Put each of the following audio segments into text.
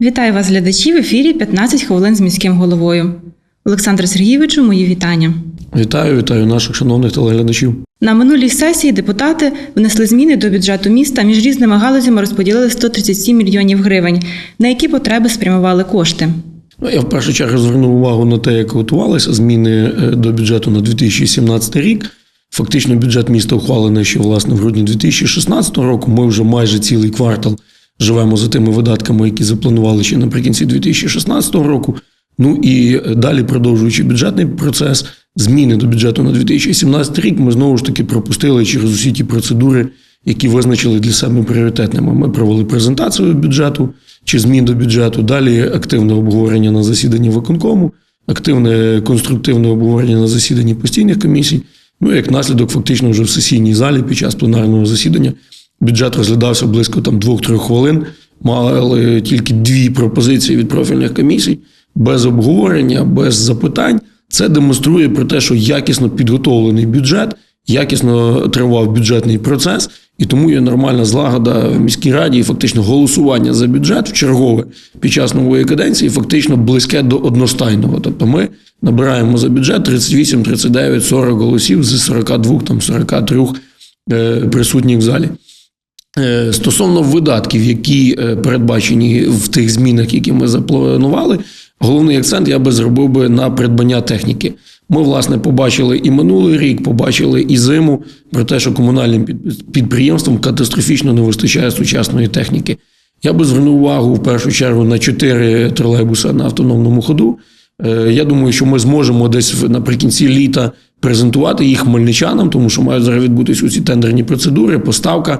Вітаю вас, глядачі, в ефірі 15 хвилин з міським головою. Олександр Сергійовичу, мої вітання. Вітаю, вітаю наших шановних телеглядачів. На минулій сесії депутати внесли зміни до бюджету міста. Між різними галузями розподілили 137 мільйонів гривень. На які потреби спрямували кошти? Ну, я в першу чергу звернув увагу на те, як готувалися зміни е, до бюджету на 2017 рік. Фактично, бюджет міста ухвалений ще власне в грудні 2016 року. Ми вже майже цілий квартал живемо за тими видатками, які запланували ще наприкінці 2016 року. Ну і далі, продовжуючи бюджетний процес, зміни до бюджету на 2017 рік, ми знову ж таки пропустили через усі ті процедури, які визначили для себе пріоритетними. Ми провели презентацію бюджету чи змін до бюджету. Далі активне обговорення на засіданні виконкому, активне конструктивне обговорення на засіданні постійних комісій. Ну як наслідок, фактично, вже в сесійній залі під час пленарного засідання бюджет розглядався близько там 2-3 хвилин. Мали тільки дві пропозиції від профільних комісій, без обговорення, без запитань. Це демонструє про те, що якісно підготовлений бюджет, якісно тривав бюджетний процес, і тому є нормальна злагода в міській раді, і фактично голосування за бюджет в чергове під час нової каденції, фактично близьке до одностайного. Тобто ми набираємо за бюджет 38, 39, 40 голосів з 42, там 43 е, присутніх в залі. Е, Стосовно видатків, які е, передбачені в тих змінах, які ми запланували, головний акцент я би зробив би на придбання техніки. Ми, власне, побачили і минулий рік, побачили і зиму про те, що комунальним підприємствам катастрофічно не вистачає сучасної техніки. Я би звернув увагу в першу чергу на чотири тролейбуси на автономному ходу. Е, Я думаю, що ми зможемо десь наприкінці літа презентувати їх хмельничанам, тому що мають зараз відбутися усі тендерні процедури, поставка.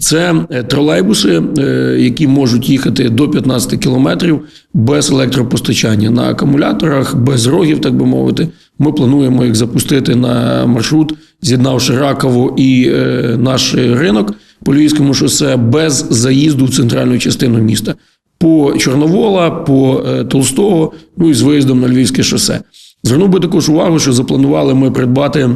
Це е, тролейбуси, е, які можуть їхати до 15 кілометрів без електропостачання на акумуляторах, без рогів, так би мовити. Ми плануємо їх запустити на маршрут, з'єднавши Раково і е, наш ринок по Львівському шосе без заїзду в центральну частину міста. По Чорновола, по Толстого, ну і з виїздом на Львівське шосе. Звернув би також увагу, що запланували ми придбати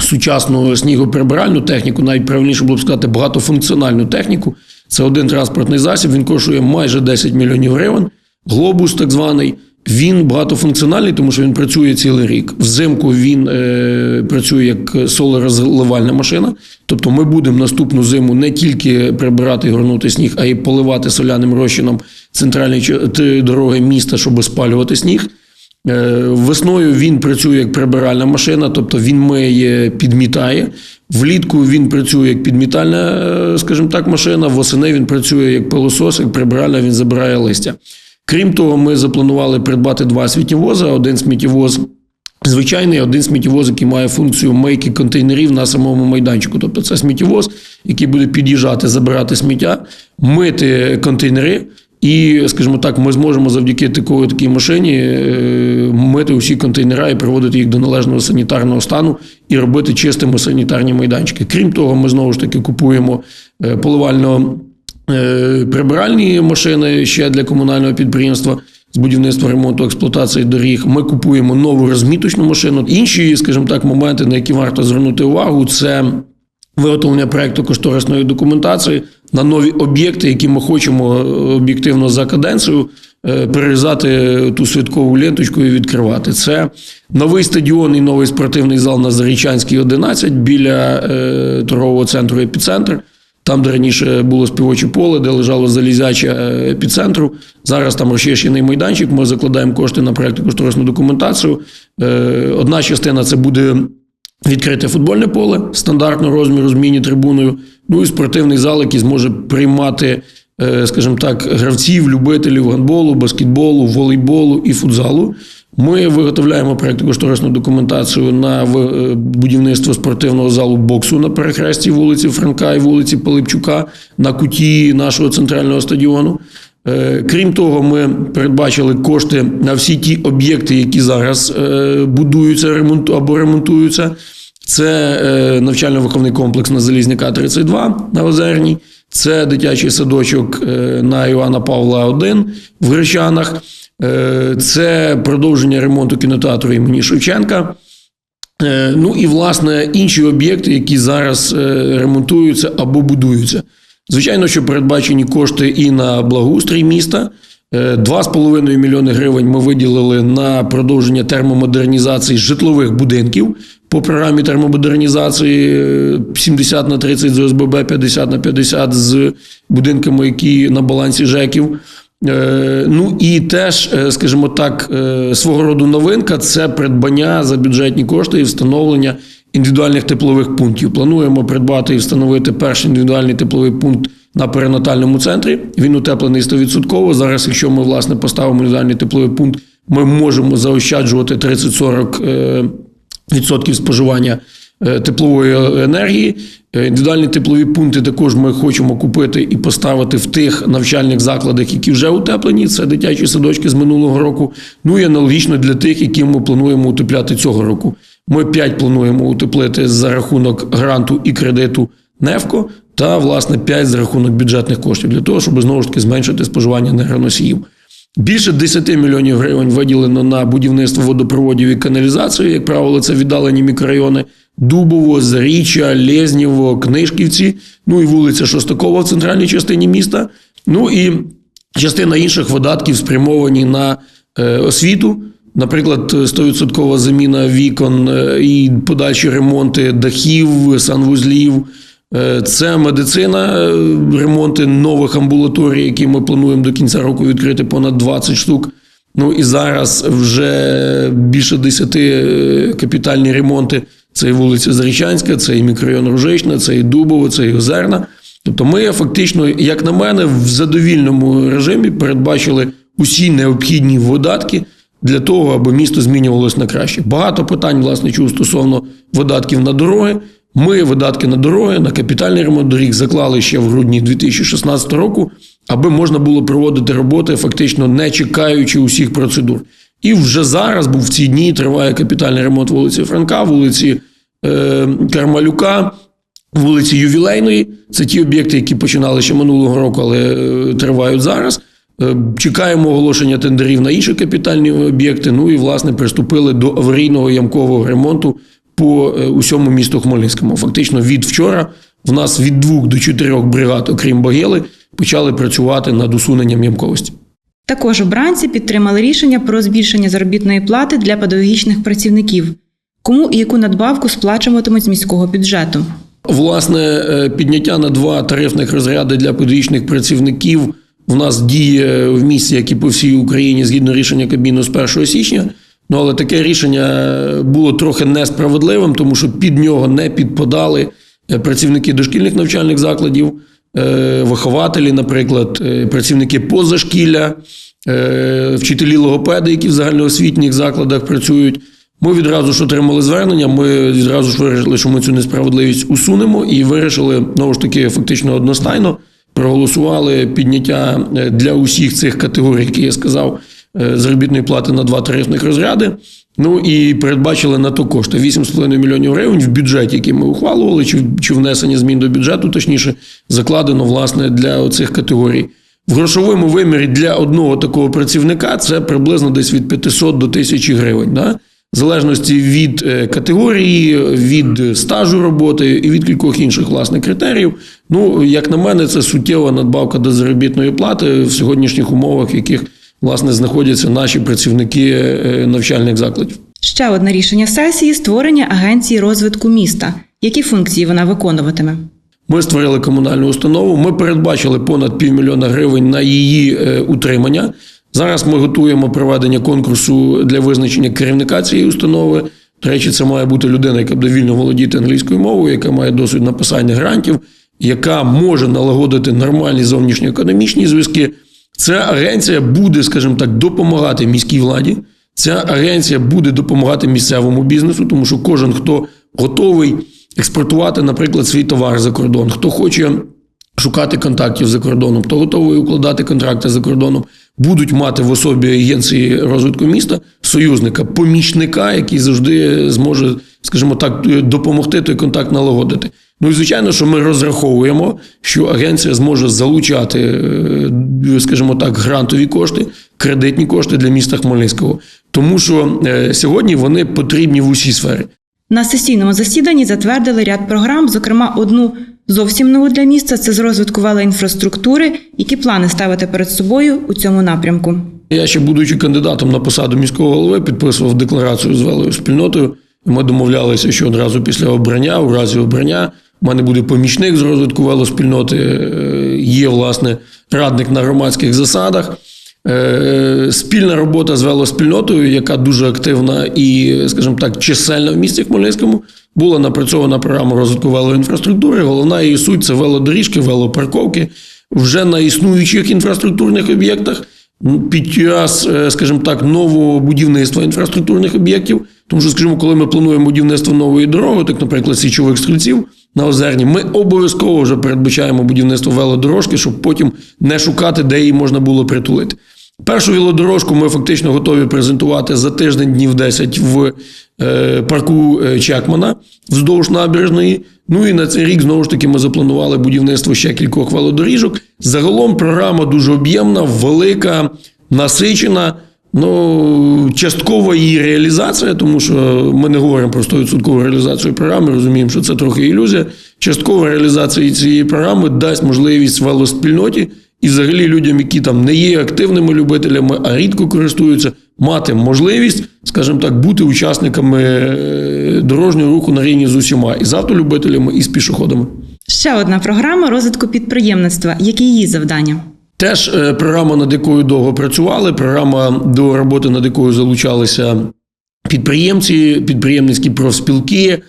сучасну снігоприбиральну техніку, навіть правильніше було б сказати, багатофункціональну техніку. Це один транспортний засіб, він коштує майже 10 мільйонів гривень. Глобус, так званий. Він багатофункціональний, тому що він працює цілий рік. Взимку він е, працює як солорозливальна машина. Тобто ми будемо наступну зиму не тільки прибирати і горнути сніг, а й поливати соляним розчином центральні дороги міста, щоб спалювати сніг. Е, Весною він працює як прибиральна машина, тобто він миє, підмітає. Влітку він працює як підмітальна, е, скажімо так, машина. Восени він працює як пилосос, як прибиральна, він забирає листя. Крім того, ми запланували придбати два сміттєвози. Один сміттєвоз звичайний, один сміттєвоз, який має функцію мийки контейнерів на самому майданчику. Тобто це сміттєвоз, який буде під'їжджати, забирати сміття, мити контейнери. І, скажімо так, ми зможемо завдяки такої такій машині е, мити усі контейнери і приводити їх до належного санітарного стану і робити чистими санітарні майданчики. Крім того, ми знову ж таки купуємо е, поливально е, прибиральні машини ще для комунального підприємства. З будівництва ремонту експлуатації доріг ми купуємо нову розміточну машину. Інші, скажімо так, моменти, на які варто звернути увагу, це виготовлення проекту кошторисної документації на нові об'єкти, які ми хочемо е, об'єктивно за каденцію е, перерізати ту святкову ленточку і відкривати. Це новий стадіон і новий спортивний зал на Зарічанській 11 біля е, торгового центру епіцентр. Там, де раніше було співоче поле, де лежало залізяче епіцентру. Зараз там розчищений майданчик. Ми закладаємо кошти на проєкту кошторисну документацію. Одна частина це буде відкрите футбольне поле стандартного розміру з міні-трибуною. Ну і спортивний зал, який зможе приймати, е, скажімо так, гравців, любителів гандболу, баскетболу, волейболу і футзалу. Ми виготовляємо проєкту кошторисну документацію на е, будівництво спортивного залу боксу на перехресті вулиці Франка і вулиці Пилипчука на куті нашого центрального стадіону. Е, Крім того, ми передбачили кошти на всі ті об'єкти, які зараз е, будуються або ремонтуються. Це е, навчально-виховний комплекс на Залізняка 32 на Озерній, це дитячий садочок на Івана Павла 1 в Гречанах, це продовження ремонту кінотеатру імені Шевченка. Ну і власне інші об'єкти, які зараз ремонтуються або будуються. Звичайно, що передбачені кошти і на благоустрій міста. Е, 2,5 мільйони гривень ми виділили на продовження термомодернізації житлових будинків по програмі термомодернізації е, 70 на 30 з ОСББ, 50 на 50 з будинками, які на балансі ЖЕКів. Е, Ну і теж, е, скажімо так, е, свого роду новинка це придбання за бюджетні кошти і встановлення індивідуальних теплових пунктів. Плануємо придбати і встановити перший індивідуальний тепловий пункт на перинатальному центрі. Він утеплений 100%. Зараз, якщо ми власне поставимо індивідуальний тепловий пункт, ми можемо заощаджувати 30-40 е, відсотків споживання е, теплової енергії. Е, Індивідуальні теплові пункти також ми хочемо купити і поставити в тих навчальних закладах, які вже утеплені. Це дитячі садочки з минулого року. Ну і аналогічно для тих, які ми плануємо утепляти цього року. Ми 5 плануємо утеплити за рахунок гранту і кредиту НЕФКО та власне 5 за рахунок бюджетних коштів для того, щоб знову ж таки зменшити споживання енергоносіїв. Більше 10 мільйонів гривень виділено на будівництво водопроводів і каналізацію. Як правило, це віддалені мікрорайони Дубово, Заріччя, Лєзнєво, Книжківці, ну і вулиця Шостакова в центральній частині міста. Ну і частина інших видатків спрямовані на е, освіту. Наприклад, 100% заміна вікон е, і подальші ремонти дахів, санвузлів. Е, Це медицина, е, ремонти нових амбулаторій, які ми плануємо до кінця року відкрити понад 20 штук. Ну і зараз вже більше 10 е, капітальні ремонти. Це і вулиця Зарічанська, це і мікрорайон Ружична, це і Дубово, це і Озерна. Тобто ми фактично, як на мене, в задовільному режимі передбачили усі необхідні видатки для того, аби місто змінювалося на краще. Багато питань, власне, чув стосовно видатків на дороги. Ми видатки на дороги, на капітальний ремонт доріг заклали ще в грудні 2016 року, аби можна було проводити роботи, фактично не чекаючи усіх процедур. І вже зараз, бо в ці дні триває капітальний ремонт вулиці Франка, вулиці е, Кармалюка, вулиці Ювілейної. Це ті об'єкти, які починали ще минулого року, але е, тривають зараз. Е, Чекаємо оголошення тендерів на інші капітальні об'єкти. Ну і власне приступили до аварійного ямкового ремонту по е, усьому місту Хмельницькому. Фактично від вчора в нас від двох до чотирьох бригад, окрім Багели, почали працювати над усуненням ямковості. Також обранці підтримали рішення про збільшення заробітної плати для педагогічних працівників. Кому і яку надбавку сплачуватимуть з міського бюджету? Власне, е, підняття на два тарифних розряди для педагогічних працівників в нас діє в місті, як і по всій Україні, згідно рішення Кабміну з 1 січня. Ну, але таке рішення було трохи несправедливим, тому що під нього не підпадали е, працівники дошкільних навчальних закладів, е, вихователі, наприклад, е, працівники позашкілля, вчителі логопеди, які в загальноосвітніх закладах працюють. Ми відразу ж отримали звернення. Ми відразу ж вирішили, що ми цю несправедливість усунемо, і вирішили знову ж таки фактично одностайно проголосували підняття е, для усіх цих категорій, які я сказав, е, заробітної плати на два тарифних розряди. Ну і передбачили на то кошти 8,5 мільйонів гривень в бюджеті, який ми ухвалювали, чи, чи внесення змін до бюджету, точніше, закладено власне для цих категорій. В грошовому вимірі для одного такого працівника це приблизно десь від 500 до 1000 гривень. Да? В залежності від е, категорії, від стажу роботи і від кількох інших власне критеріїв. Ну, як на мене, це суттєва надбавка до заробітної плати в сьогоднішніх умовах, в яких власне знаходяться наші працівники е, навчальних закладів. Ще одне рішення сесії створення агенції розвитку міста. Які функції вона виконуватиме? Ми створили комунальну установу. Ми передбачили понад півмільйона гривень на її е, утримання. Зараз ми готуємо проведення конкурсу для визначення керівника цієї установи. До речі, це має бути людина, яка буде вільно володіти англійською мовою, яка має досвід написання грантів, яка може налагодити нормальні зовнішньоекономічні зв'язки. Ця агенція буде, скажімо так, допомагати міській владі. Ця агенція буде допомагати місцевому бізнесу, тому що кожен, хто готовий експортувати, наприклад, свій товар за кордон, хто хоче шукати контактів за кордоном, хто готовий укладати контракти за кордоном, будуть мати в особі агенції розвитку міста союзника, помічника, який завжди зможе, скажімо так, допомогти той контакт налагодити. Ну і звичайно, що ми розраховуємо, що агенція зможе залучати, е, скажімо так, грантові кошти, кредитні кошти для міста Хмельницького, тому що е, сьогодні вони потрібні в усій сфері. На сесійному засіданні затвердили ряд програм, зокрема одну зовсім нову для міста це з розвитку велоінфраструктури, які плани ставити перед собою у цьому напрямку. Я ще будучи кандидатом на посаду міського голови, підписував декларацію з велою спільнотою. Ми домовлялися, що одразу після обрання, у разі обрання, у мене буде помічник з розвитку велоспільноти, е, є власне радник на громадських засадах. Е, Спільна робота з велоспільнотою, яка дуже активна і, скажімо так, чисельна в місті Хмельницькому, була напрацьована програма розвитку велоінфраструктури. Головна її суть це велодоріжки, велопарковки вже на існуючих інфраструктурних об'єктах під час, е, скажімо так, нового будівництва інфраструктурних об'єктів. Тому що, скажімо, коли ми плануємо будівництво нової дороги, так, наприклад, січових стрільців на Озерні, ми обов'язково вже передбачаємо будівництво велодорожки, щоб потім не шукати, де її можна було притулити. Першу велодорожку ми фактично готові презентувати за тиждень днів 10 в е, парку е, Чекмана вздовж набережної. Ну і на цей рік знову ж таки ми запланували будівництво ще кількох велодоріжок. Загалом програма дуже об'ємна, велика, насичена. Ну, часткова її реалізація, тому що ми не говоримо про 100% реалізацію програми, розуміємо, що це трохи ілюзія. Часткова реалізація цієї програми дасть можливість велоспільноті і взагалі людям, які там не є активними любителями, а рідко користуються, мати можливість, скажімо так, бути учасниками е, дорожнього руху на рівні з усіма і з автолюбителями, і з пішоходами. Ще одна програма розвитку підприємництва. Які її завдання? Теж е, програма, над якою довго працювали. Програма до роботи, над якою залучалися підприємці, підприємницькі профспілки,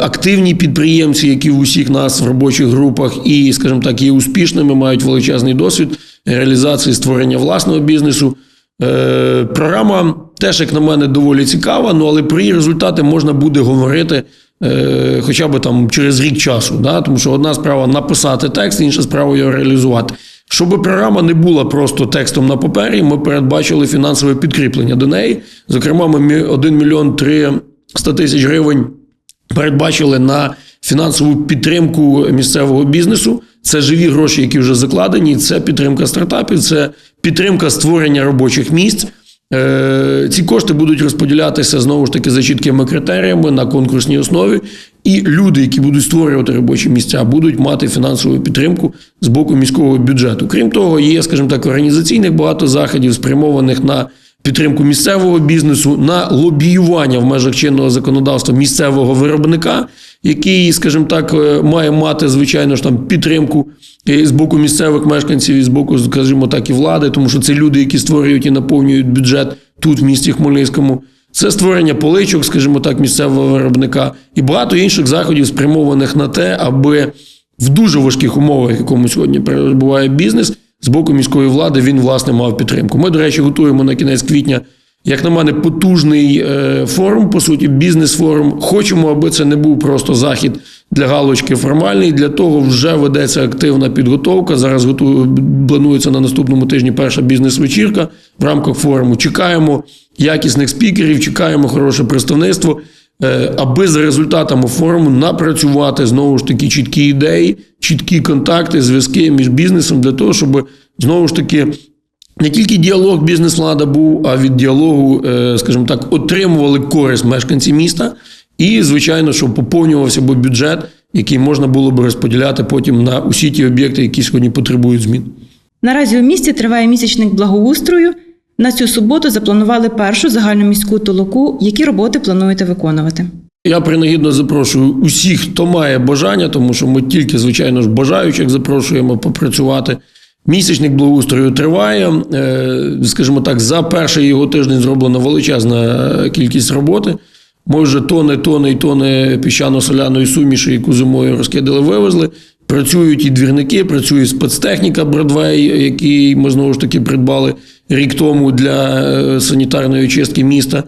активні підприємці, які в усіх нас в робочих групах і, скажімо так, є успішними, мають величезний досвід реалізації створення власного бізнесу. Е, Програма теж, як на мене, доволі цікава, ну але про її результати можна буде говорити е, хоча б там через рік часу. Да? Тому що одна справа написати текст, інша справа його реалізувати. Щоб програма не була просто текстом на папері, ми передбачили фінансове підкріплення до неї. Зокрема, ми мі- 1 мільйон 300 тисяч гривень передбачили на фінансову підтримку місцевого бізнесу. Це живі гроші, які вже закладені. Це підтримка стартапів, це підтримка створення робочих місць. Е, Ці кошти будуть розподілятися знову ж таки за чіткими критеріями на конкурсній основі. І люди, які будуть створювати робочі місця, будуть мати фінансову підтримку з боку міського бюджету. Крім того, є, скажімо так, організаційних багато заходів, спрямованих на підтримку місцевого бізнесу, на лобіювання в межах чинного законодавства місцевого виробника, який, скажімо так, е, має мати, звичайно ж, там підтримку з боку місцевих мешканців, і з боку, скажімо так, і влади, тому що це люди, які створюють і наповнюють бюджет тут, в місті Хмельницькому. Це створення поличок, скажімо так, місцевого виробника і багато інших заходів, спрямованих на те, аби в дуже важких умовах, якому сьогодні перебуває бізнес, з боку міської влади він власне мав підтримку. Ми, до речі, готуємо на кінець квітня, як на мене, потужний е, форум, по суті, бізнес-форум. Хочемо, аби це не був просто захід для галочки формальний. Для того вже ведеться активна підготовка. Зараз готую, планується на наступному тижні перша бізнес-вечірка в рамках форуму. Чекаємо якісних спікерів, чекаємо хороше представництво. Е, аби за результатами форуму напрацювати знову ж таки чіткі ідеї, чіткі контакти, зв'язки між бізнесом для того, щоб знову ж таки не тільки діалог бізнес-влада був, а від діалогу, е, скажімо так, отримували користь мешканці міста, і, звичайно, щоб поповнювався би бюджет, який можна було б розподіляти потім на усі ті об'єкти, які сьогодні потребують змін. Наразі у місті триває місячник благоустрою. На цю суботу запланували першу загальноміську толоку. Які роботи плануєте виконувати? Я принагідно запрошую усіх, хто має бажання, тому що ми тільки, звичайно ж, бажаючих запрошуємо попрацювати. Місячник благоустрою триває. Е, Скажімо так, за перший його тиждень зроблена величезна кількість роботи. Ми вже тони, тони і тони піщано-соляної суміші, яку зимою розкидали, вивезли. Працюють і двірники, працює спецтехніка Бродвей, який ми знову ж таки придбали рік тому для е, санітарної очистки міста.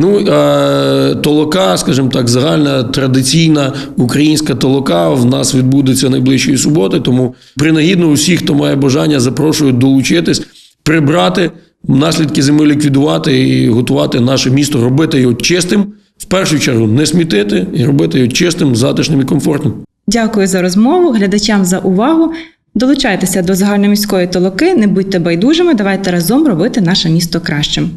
Ну, а толока, скажімо так, загальна традиційна українська толока в нас відбудеться найближчої суботи. Тому принагідно усіх, хто має бажання, запрошую долучитись, прибрати наслідки зими ліквідувати і готувати наше місто, робити його чистим. В першу чергу не смітити і робити його чистим, затишним і комфортним. Дякую за розмову, глядачам за увагу. Долучайтеся до загальноміської толоки, не будьте байдужими, давайте разом робити наше місто кращим.